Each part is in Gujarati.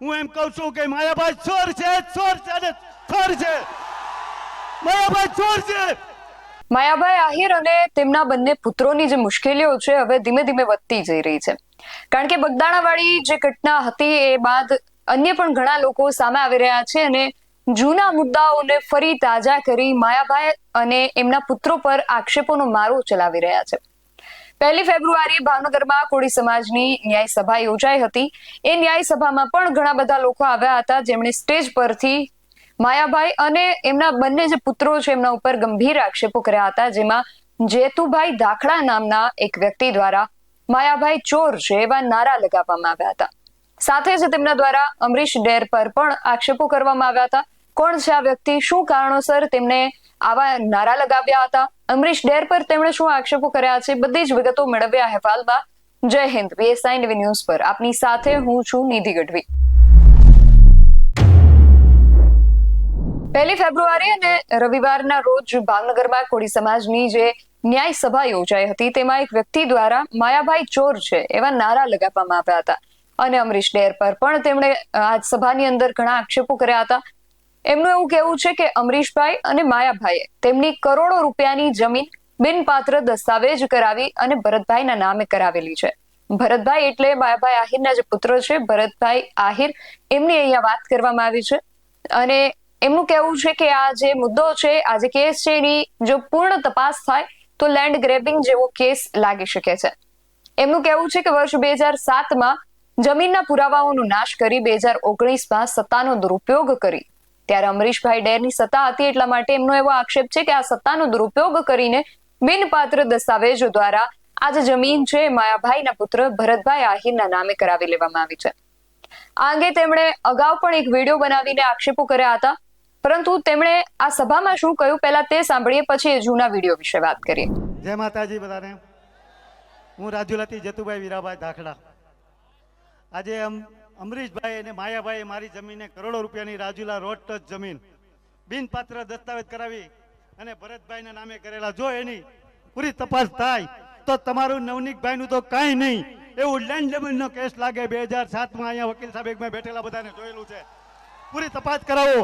હું એમ કહું છું કે માયાભાઈ ચોર છે ચોર છે અને ચોર છે. માયાભાઈ ચોર છે. માયાભાઈ આહિર અને તેમના બંને પુત્રોની જે મુશ્કેલીઓ છે, હવે ધીમે ધીમે વધતી જઈ રહી છે. કારણ કે બગદાણાવાળી જે ઘટના હતી, એ બાદ અન્ય પણ ઘણા લોકો સામે આવી રહ્યા છે અને જૂના મુદ્દાઓને ફરી તાજા કરી માયાભાઈ અને એમના પુત્રો પર આક્ષેપોનો મારો ચલાવી રહ્યા છે. પહેલી ફેબ્રુઆરી ભાવનગરમાં કોળી સમાજની ન્યાય સભા યોજાઈ હતી. એ ન્યાય સભામાં પણ ઘણા બધા લોકો આવ્યા હતા. જેમણે સ્ટેજ પરથી માયાભાઈ અને એમના બંને જે પુત્રો છે, એમના ઉપર ગંભીર આક્ષેપો કર્યા હતા. જેમાં જેતુભાઈ દાખલા નામના એક વ્યક્તિ દ્વારા માયાભાઈ ચોર છે, એવા નારા લગાવવામાં આવ્યા હતા. સાથે જ તેમના દ્વારા અમરીશ ડેર પર પણ આક્ષેપો કરવામાં આવ્યા હતા. કોણ છે આ વ્યક્તિ? શું કારણોસર તેમને આવા નારા લગાવ્યા હતા? અમરીશ ડેર પર તેમણે શું આક્ષેપો કર્યા છે? બધી જ વિગતો મેળવ્યા અહેવાલમાં. જય હિન્દ. બીએસઆઈ ટીવી ન્યૂઝ પર. આપની સાથે હું છું નિધિ ગઢવી. પહેલી ફેબ્રુઆરી અને રવિવારના રોજ ભાવનગરમાં કોળી સમાજની જે ન્યાય સભા યોજાઈ હતી, તેમાં એક વ્યક્તિ દ્વારા માયાભાઈ ચોર છે એવા નારા લગાવવામાં આવ્યા હતા. અને અમરીશ ડેર પર પણ તેમણે આ સભાની અંદર ઘણા આક્ષેપો કર્યા હતા. એમનું એવું કહેવું છે કે અમરીશભાઈ અને માયાભાઈએ તેમની કરોડો રૂપિયાની જમીન બિનપાત્ર દસ્તાવેજ કરાવી અને ભરતભાઈના નામે કરાવેલી છે. ભરતભાઈ એટલે માયાભાઈ આહિરના જે પુત્ર છે. ભરતભાઈ આહિર એમની અહીંયા વાત કરવામાં આવી છે. અને એમનું કહેવું છે કે આ જે મુદ્દો છે, આ જે કેસ છે, એની જો પૂર્ણ તપાસ થાય, તો લેન્ડ ગ્રેબિંગ જેવો કેસ લાગી શકે છે. એમનું કહેવું છે કે વર્ષ બે હજાર સાતમાં જમીનના પુરાવાઓનો નાશ કરી બે હજાર ઓગણીસમાં સત્તાનો દુરુપયોગ કરી. ત્યારે અમરીશભાઈ ડેરની સત્તા હતી એટલા માટે એમનો એવો આક્ષેપ છે કે આ સત્તાનો દુરુપયોગ કરીને બિનપાત્ર દસ્તાવેજો દ્વારા આ જે જમીન છે, માયાભાઈના પુત્ર ભરતભાઈ આહિરના નામે કરાવી લેવામાં આવી છે. આ અંગે તેમણે અગાઉ પણ એક વીડિયો બનાવીને આક્ષેપો કર્યા હતા. પરંતુ તેમણે આ સભામાં શું કહ્યું પહેલા તે સાંભળીએ, પછી જૂના વીડિયો વિશે વાત કરીએ. જય માતાજી બધાને. હું રાજુલાથી જતુભાઈ વીરાભાઈ દાખલા આજે અમ અમરીશભાઈ અને માયાભાઈ મારી જમીનને કરોડો રૂપિયાની રાજુલા રોડ ટચ જમીન બિનપાત્ર દસ્તાવેજ કરાવી અને ભરતભાઈના નામે કરેલા. જો એની પૂરી તપાસ થાય તો તમારું નવનીકભાઈનું તો કાંઈ નહીં. એવું લેન્ડ જમીનનો કેસ લાગે બે હજાર સાતમાં અહીંયા વકીલ સાહેબ બેઠેલા બધાને જોયેલું છે. પૂરી તપાસ કરાવો.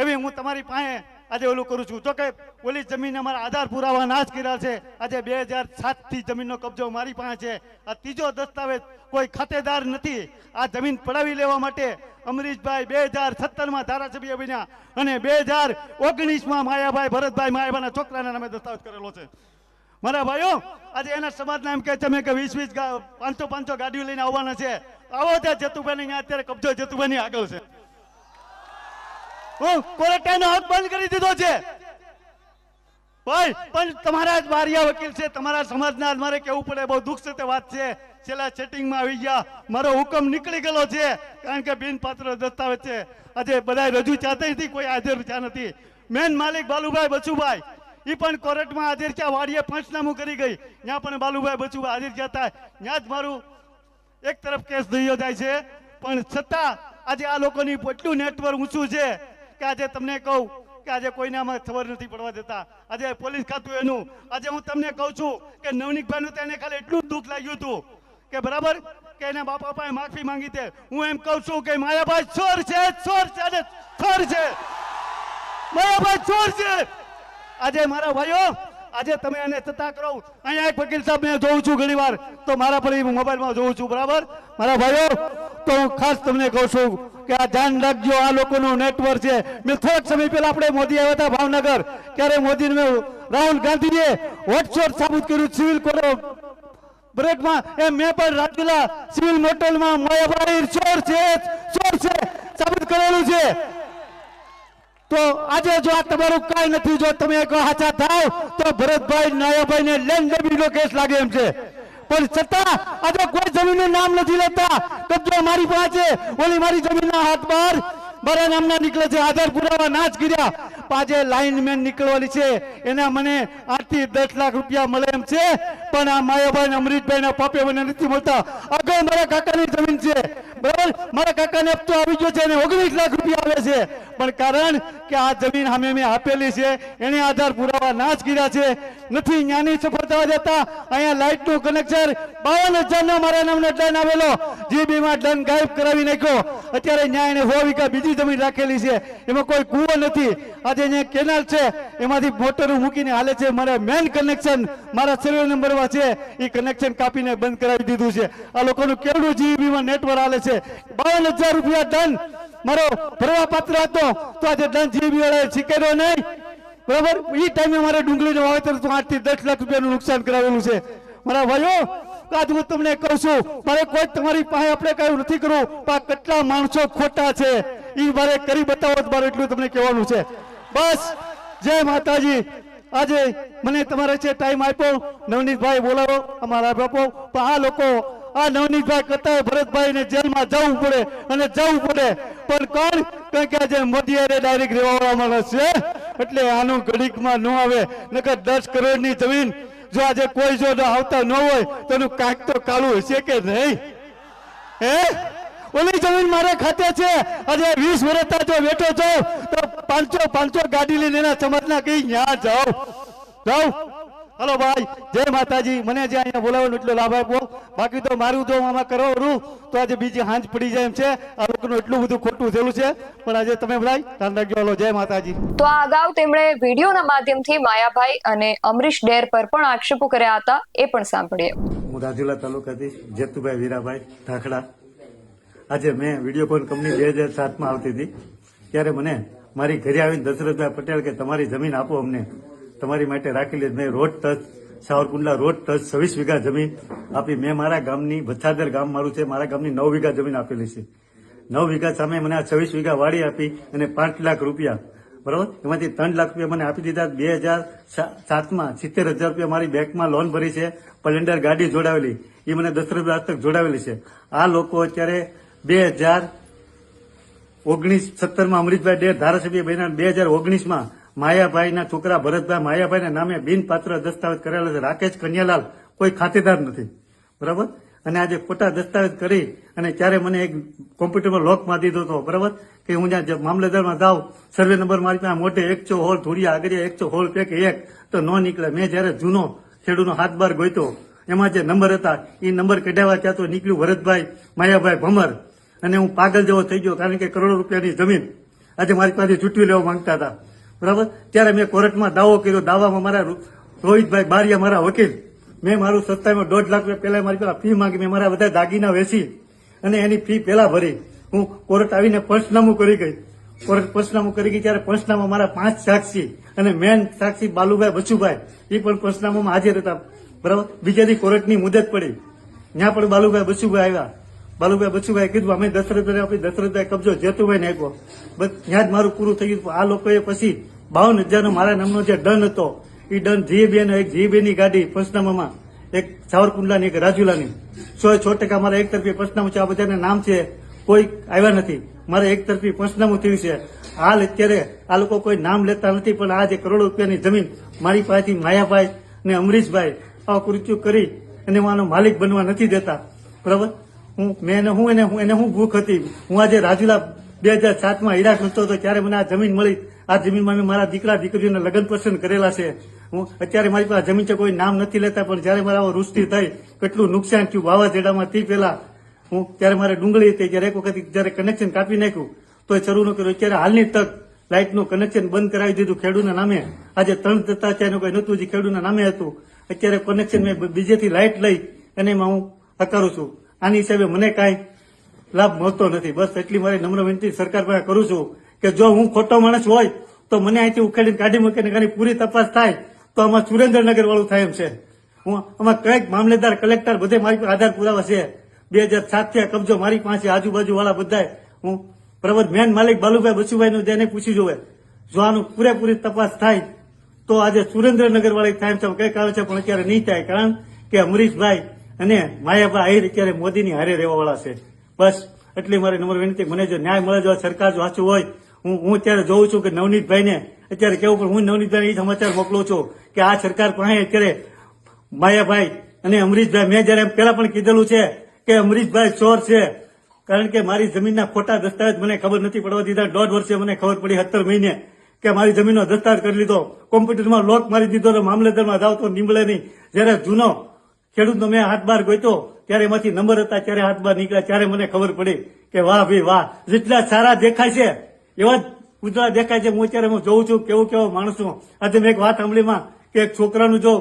એવી હું તમારી પાસે આજે ઓલું કરું છું. તો કે ઓલી જમીન અમારા આધાર પુરાવા નાશ કર્યા છે. આજે બે હજાર સાતથી જમીનનો કબજો મારી પાસે છે. આ ત્રીજો દસ્તાવેજ કોઈ ખાતેદાર નથી. આ જમીન પડાવી લેવા માટે અમરીશભાઈ બે હજાર સત્તરમાં ધારાસભ્ય બન્યા અને બે હજાર ઓગણીસમાં માયાભાઈ ભરતભાઈ માયાભાઈના છોકરાના નામે દસ્તાવેજ કરેલો છે. મારા ભાઈઓ, આજે એના સમાજના એમ કહે છે મેં કે વીસ વીસ પાંચસો પાંચસો ગાડીઓ લઈને આવવાના છે. આવો ત્યાં જતુભાઈ અત્યારે કબજો જતુભાઈની આગળ છે. બાલુભાઈ બચુભાઈ. એ પણ કોર્ટમાં હાજર છે વાડીએ પંચનામું કરી ગઈ. ત્યાં પણ બાલુભાઈ બચુભાઈ હાજર થયા હતા. ત્યાં જ મારું એક તરફ કેસ દઈયો જાય છે. પણ છતાં આજે આ લોકોની એટલું નેટવર્ક ઊંચું છે કે આજે તમને કહું કે આજે કોઈને આમાં ખબર નથી પડવા દેતા. આજે પોલીસ ખાતું એનું. આજે હું તમને કહું છું કે નવનીકભાઈનું તેને ખાલી એટલું જ દુઃખ લાગ્યું હતું કે બરાબર? કે એના બાપા પાસે માફી માંગી તે. હું એમ કહું છું કે માયાભાઈ ચોર છે ચોર છે અને ચોર છે. માયાભાઈ ચોર છે. આજે મારા ભાઈઓ આજે તમે એને સત્તા કરો. અહીંયા એક વકીલ સાહેબ મેં જોઉં છું ઘણી તો મારા પર મોબાઈલમાં જોઉં છું, બરાબર? મારા ભાઈઓ, તો હું ખાસ તમને કહું છું કે આ ધ્યાન રાખજો, આ લોકોનું નેટવર્ક છે. મેં થોડાક સમય પહેલા આપણે મોદી આવ્યા હતા ભાવનગર. ત્યારે મોદીને રાહુલ ગાંધીએ વોટશોટ સાબિત કર્યું સિવિલ કોડ બ્રેકમાં. એ મેં પણ રાજુલા સિવિલ મોટેલમાં માયાભાઈ ચોર છે ચોર છે, સાબિત કરેલું છે. તો આજે જો આ તમારું કાંઈ નથી, જો તમે એક હાચા થાવ, તો ભરતભાઈ નાયાભાઈ ને લેન્ડ ડેબિટનો કેસ લાગે એમ છે. પણ છતાં, આજે કોઈ જમીનનું નામ નથી લેતા. કબજો મારી પાસે, ઓલી મારી જમીનના હાથ બહાર મારા નામના નીકળે છે આધાર પુરાવા નાશ કર્યા. પણ આજે લાઇનમેન નીકળવાની છે. એના મને આઠથી દસ લાખ રૂપિયા મળે એમ છે. પણ આ માયાભાઈ ને અમરીતભાઈ ના પાપે મને નથી મળતા. અગાઉ મારા કાકાની જમીન છે. બરાબર? મારા કાકાને હપ્તો આવી ગયો છે અને ઓગણીસ લાખ રૂપિયા આવે છે. પણ કારણ કે આ જમીન અમે મેં આપેલી છે એને આધાર પુરાવા ના જ કર્યા છે. નથી ન્યાની સફળતા જતા અહીંયા લાઇટનું કનેક્શન બાવન હજાર નો મારા નામનો ડન આવેલો. જીબીમાં દંડ ગાયબ કરાવી નાખ્યો. અત્યારે ન્યાય એને સો વીઘા બીજી જમીન રાખેલી છે. એમાં કોઈ કૂવો નથી. આજે અહીંયા કેનાલ છે. એમાંથી મોટર મૂકીને હાલે છે. મારે મેન કનેક્શન મારા સર્વે નંબરમાં છે. એ કનેક્શન કાપીને બંધ કરાવી દીધું છે. આ લોકોનું કેવડું જીબીમાં નેટવર્ક હાલે છે? બાવન હજાર રૂપિયા દંડ મારો ભરવા પાત્ર હતો. તો આજે દંડ જીબી વાળાએ શીખેલો નહીં. બરાબર? એ ટાઈમે મારે ડુંગળીનું વાવેતર આઠથી દસ લાખ રૂપિયાનું નુકસાન કરાવેલું છે. મારા ભાઈઓ આજ હું તમને કહું છું, મારે કોઈ તમારી પાસે આપણે કયું નથી કરવું, પણ કેટલા માણસો ખોટા છે. એ મારે કરી બતાવો મારે એટલું તમને કહેવાનું છે. બસ, જય માતાજી. આજે મને તમારે છે ટાઈમ આપ્યો. નવનીતભાઈ બોલાવો, અમારા બાપો. પણ આ લોકો આ નવનીતભાઈ કરતા ભરતભાઈ ને જેલમાં જવું પડે અને જવું પડે. પણ કોણ? કારણ કે આજે મોદી અરે ડાયરેક્ટ રહેવા માણસ છે. એટલે આનું ઘડીકમાં ન આવે. નકર દસ કરોડની જમીન જો આજે કોઈ જો આવતા ન હોય, તો એનું કાંઈક તો કાળું હશે કે નહીં? હે? ઓલી જમીન મારે ખાતે છે. આજે વીસ વર્ષ જો બેઠો છો, તો પાંચસો પાંચસો ગાડી લઈને એના સમાજના કઈ ન્યા જાઓ જાઓ હલો ભાઈ જય માતાજી. મને જે અહીંયા બોલાવવાનો એટલો લાભ આપ્યો. બાકી તો મારું જો આમાં કરવાનું તો આજે બીજી હાંજ પડી જાય એમ છે. આ લોકોનું એટલું બધું ખોટું થયેલું છે. પણ આજે તમે ભાઈ ધ્યાન રાખજો. હલો જય માતાજી. તો આ અગાઉ તેમણે વિડીયોના માધ્યમથી માયાભાઈ અને અમરીશ ડેર પર પણ આક્ષેપો કર્યા હતા એ પણ સાંભળીએ. હું રાજુલા તાલુકાથી જેતુભાઈ વીરાભાઈ ઢાખડા. આજે મેં વીડિયો વિડીયોકોન કંપની બે હજાર સાતમાં આવતી હતી. ત્યારે મને મારી ઘરે આવીને દશરથભાઈ પટેલ કે તમારી જમીન આપો અમને. તમારી માટે રાખેલી મેં road touch Savarkundla road touch છવ્વીસ વીઘા જમીન આપી. મેં મારા ગામની ભથ્થાદર ગામ મારું છે, મારા ગામની નવ વીઘા જમીન આપેલી છે. નવ વીઘા સામે મને આ છવ્વીસ વીઘા વાડી આપી અને પાંચ લાખ રૂપિયા. બરોબર? એમાંથી ત્રણ લાખ રૂપિયા મને આપી દીધા. બે હજાર સાતમાં સિત્તેર હજાર રૂપિયા મારી બેંકમાં લોન ભરી છે પલેન્ડર ગાડી જોડાવેલી. એ મને દસ રૂપિયા તક જોડાવેલી છે. આ લોકો અત્યારે બે હજાર ઓગણીસ સત્તરમાં અમૃતભાઈ ડેર ધારાસભ્ય બન્યા બે હજાર ઓગણીસમાં માયાભાઈના છોકરા ભરતભાઈ માયાભાઈના નામે બિનપાત્ર દસ્તાવેજ કરેલા છે. રાકેશ કન્યાલાલ કોઈ ખાતેદાર નથી. બરાબર? અને આજે ખોટા દસ્તાવેજ કરી અને ત્યારે મને એક કોમ્પ્યુટરમાં લોકમાં દીધો હતો. બરાબર? કે હું જ્યાં મામલતદારમાં જાઉં, સર્વે નંબર મારી પાસે મોટે એકસો હોલ થોડી આગળ એકસો હોલ, પેક એક, તો ન નીકળે. મેં જ્યારે જૂનો ખેડૂતનો હાથ બાર ગોઈતો એમાં જે નંબર હતા એ નંબર કઢાવવા ત્યાં તો નીકળ્યું ભરતભાઈ માયાભાઈ ભમર. અને હું પાગલ જેવો થઈ ગયો, કારણ કે કરોડો રૂપિયાની જમીન આજે મારી પાસે ચૂંટવી લેવા માંગતા હતા. બરાબર? ત્યારે મેં કોર્ટમાં દાવો કર્યો. દાવામાં મારા રોહિતભાઈ બારિયા મારા વકીલ. મેં મારું સત્તામાં દોઢ લાખ રૂપિયા પહેલા મારી પેલા ફી માંગી. મેં મારા બધા દાગીના વેચી અને એની ફી પહેલા ભરી. હું કોર્ટ આવીને પંચનામું કરી ગઈ. કોર્ટ પંચનામું કરી ગઈ ત્યારે પંચનામા મારા પાંચ સાક્ષી અને મેન સાક્ષી બાલુભાઈ બચુભાઈ. એ પણ પંચનામામાં હાજર હતા. બરાબર? બીજા દી કોર્ટની મુદત પડી. ત્યાં પણ બાલુભાઈ બચુભાઈ આવ્યા. બાલુભાઈ બચુભાઈ કીધું, અમે દશરથભાઈ આપી દશરથભાઈ કબજો જેતુભાઈ ને આપ્યો બસ ત્યાં જ મારું પૂરું થઈ ગયું. આ લોકોએ પછી બાવન હજારનો મારા નામનો જે દંડ હતો એ દંડ જીએબીએનો એક જીએબીની ગાડી પંચનામામાં એક સાવરકુંડલાની, એક રાજુલાની. સો છો ટકા મારા એક તરફી પંચનામું છે. આ બધાના નામ છે, કોઈ આવ્યા નથી. મારે એક તરફી પંચનામું થયું છે. હાલ અત્યારે આ લોકો કોઈ નામ લેતા નથી, પણ આ જે કરોડો રૂપિયાની જમીન મારી પાસેથી માયાભાઈ ને અમરીશભાઈ, આ કૃત્યુ કરી અને હું માલિક બનવા નથી દેતા. બરાબર? હું મેં એને હું એને એને હું ભૂખ હતી. હું આજે રાજુલા બે હજાર સાતમાં હીરા ખોજતો હતો, ત્યારે મને આ જમીન મળી. આ જમીનમાં મેં મારા દીકરા દીકરીઓને લગ્ન પસંદ કરેલા છે. હું અત્યારે મારી પાસે જમીન છે, કોઈ નામ નથી લેતા, પણ જ્યારે મારા વૃષ્ટિ થઈ, કેટલું નુકસાન થયું, વાવાઝોડામાં તે પહેલા. હું ત્યારે મારે ડુંગળી હતી ત્યારે એક વખત જ્યારે કનેક્શન કાપી નાખ્યું તો શરૂ ન કર્યું. અત્યારે હાલની તક લાઇટનું કનેક્શન બંધ કરાવી દીધું ખેડૂના નામે. આજે ત્રણ જતા એનું કોઈ નહોતું, જે ખેડૂના નામે હતું. અત્યારે કનેક્શન મેં બીજેથી લાઇટ લઈ, અને એમાં હું હકારું છું. આની હિસાબે મને કાંઈ લાભ મળતો નથી. બસ એટલી મારી નમ્ર વિનંતી સરકાર પાસે કરું છું કે જો હું ખોટો માણસ હોય તો મને અહીંથી ઉખેડીને કાઢી મૂકીને કાંઈ પૂરી તપાસ થાય તો આમાં સુરેન્દ્રનગર વાળું થાય એમ છે. હું આમાં કંઈક મામલેદાર, કલેક્ટર બધે મારી આધાર પુરાવા છે. બે હજાર સાતથી કબજો મારી પાસે આજુબાજુ વાળા બધા હું પ્રબોધ મેન માલિક બાલુભાઈ બચુભાઈ નું તેને પૂછી જોવે. જો આનું પૂરેપૂરી તપાસ થાય તો આજે સુરેન્દ્રનગર વાળી થાય છે કંઈક આવે છે, પણ અત્યારે નહીં થાય. કારણ કે અમરીશભાઈ અને માયાભાઈ આહિર અત્યારે મોદીની હારે રહેવા વાળા છે. બસ, એટલી મારી નંબર વિનંતી. મને જો ન્યાય મળે જો સરકાર જો સાચું હોય, હું હું અત્યારે જોઉં છું કે નવનીતભાઈને અત્યારે કેવું, પણ હું નવનીતભાઈ એ સમાચાર મોકલું છું કે આ સરકાર પાસે અત્યારે માયાભાઈ અને અમરીશભાઈ, મેં જયારે પેલા પણ કીધેલું છે કે અમરીશભાઈ ચોર છે, કારણ કે મારી જમીનના ખોટા દસ્તાવેજ મને ખબર નથી પડવા દીધા. દોઢ વર્ષે મને ખબર પડી સત્તર મહિને કે મારી જમીનનો દસ્તાવેજ કરી લીધો. કોમ્પ્યુટરમાં લોક મારી દીધો તો મામલેદારમાં જાવ તો નીમળે નહીં જ્યારે જૂનો ખેડૂતનો મેં હાથ બાર ગોઈતો, ત્યારે એમાંથી નંબર હતા, ત્યારે હાથ બાર નીકળ્યા, ત્યારે મને ખબર પડી કે વાહ ભાઈ વાહ, જેટલા સારા દેખાય છે, એવા જ ઉજળા દેખાય છે. હું અત્યારે હું જોઉં છું, કેવું કેવો માણસ છું આજે મેં એક વાત સાંભળીમાં કે એક છોકરાનું જો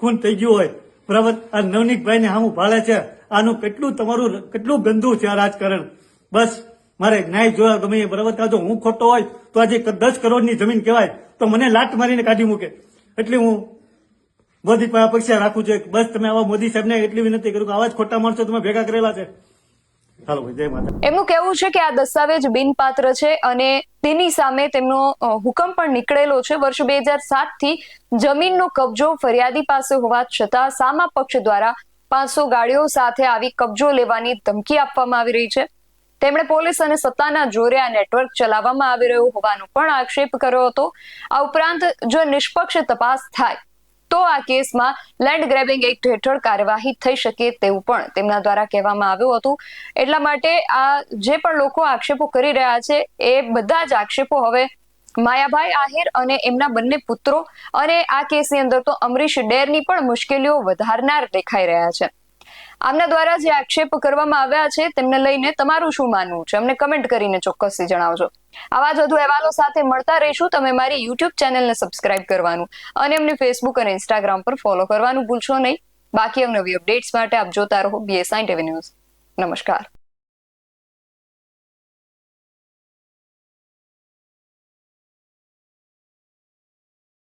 ખૂન થઈ ગયું હોય, બરાબર? આ નવનીતભાઈને સામું ભાળે છે. આનું કેટલું તમારું, કેટલું ગંદુ છે આ રાજકારણ. બસ, મારે ન્યાય જોયા ગમે બરાબર? જો હું ખોટો હોય, તો આજે દસ કરોડની જમીન કહેવાય, તો મને લાટ મારીને કાઢી મૂકે. એટલે હું મોદી પાસે અપેક્ષા રાખવું જોઈએ. બસ તમે આવા, મોદી સાહેબને એટલી વિનંતી કરું કે આવા જ ખોટા માણસો તમે ભેગા કરેલા છે. એમનું કહેવું છે કે આ દસ્તાવેજ બિનપાત્ર છે અને તેની સામે તેમનો હુકમ પણ નીકળેલો છે. વર્ષ બે હજાર સાતથી જમીનનો કબજો ફરિયાદી પાસે હોવા છતાં સામા પક્ષ દ્વારા પાંચસો ગાડીઓ સાથે આવી કબજો લેવાની ધમકી આપવામાં આવી રહી છે. તેમણે પોલીસ અને સત્તાના જોરે આ નેટવર્ક ચલાવવામાં આવી રહ્યું હોવાનો પણ આક્ષેપ કર્યો હતો. આ ઉપરાંત જો નિષ્પક્ષ તપાસ થાય તો આ કેસમાં લેન્ડ ગ્રેબિંગ એક્ટ હેઠળ કાર્યવાહી થઈ શકે તેવું પણ તેમના દ્વારા કહેવામાં આવ્યું હતું. એટલા માટે આ જે પણ લોકો આક્ષેપો કરી રહ્યા છે, એ બધા જ આક્ષેપો હવે માયાભાઈ આહિર અને એમના બંને પુત્રો અને આ કેસની અંદર તો અમરીશ ડેરની પણ મુશ્કેલીઓ વધારનાર દેખાઈ રહ્યા છે. આમના દ્વારા જે આક્ષેપ કરવામાં આવ્યા છે, તેમને લઈને તમારું શું માનવું છે? અમને કમેન્ટ કરીને ચોક્કસથી જણાવજો. આવા જ વધુ અહેવાલો સાથે મળતા રહીશું. તમે મારી યુટ્યુબ ચેનલને સબસ્ક્રાઇબ કરવાનું અને અમને ફેસબુક અને ઇન્સ્ટાગ્રામ પર ફોલો કરવાનું ભૂલશો નહીં. બાકી અવનવી અપડેટ્સ માટે આપ જોતા રહો બીએસઆઈ ટીવી ન્યૂઝ નમસ્કાર.